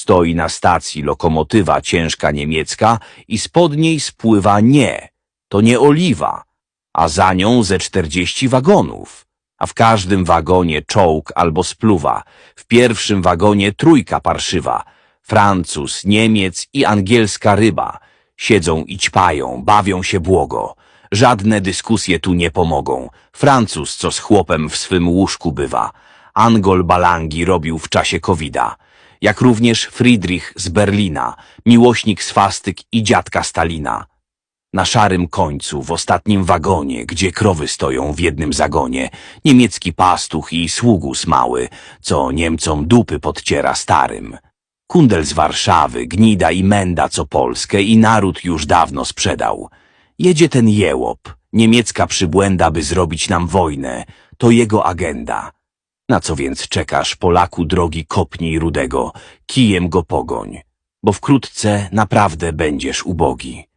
Stoi na stacji lokomotywa ciężka niemiecka i spod niej spływa nie. To nie oliwa, a za nią ze czterdzieści wagonów. A w każdym wagonie czołg albo spluwa. W pierwszym wagonie trójka parszywa. Francuz, Niemiec i angielska ryba. Siedzą i ćpają, bawią się błogo. Żadne dyskusje tu nie pomogą. Francuz, co z chłopem w swym łóżku bywa. Angol balangi robił w czasie covida. Jak również Friedrich z Berlina, miłośnik swastyk i dziadka Stalina. Na szarym końcu, w ostatnim wagonie, gdzie krowy stoją w jednym zagonie, niemiecki pastuch i sługus mały, co Niemcom dupy podciera starym. Kundel z Warszawy, gnida i menda, co Polskę i naród już dawno sprzedał. Jedzie ten jełop, niemiecka przybłęda, by zrobić nam wojnę, to jego agenda. Na co więc czekasz, Polaku drogi kopnij rudego, kijem go pogoń, bo wkrótce naprawdę będziesz ubogi.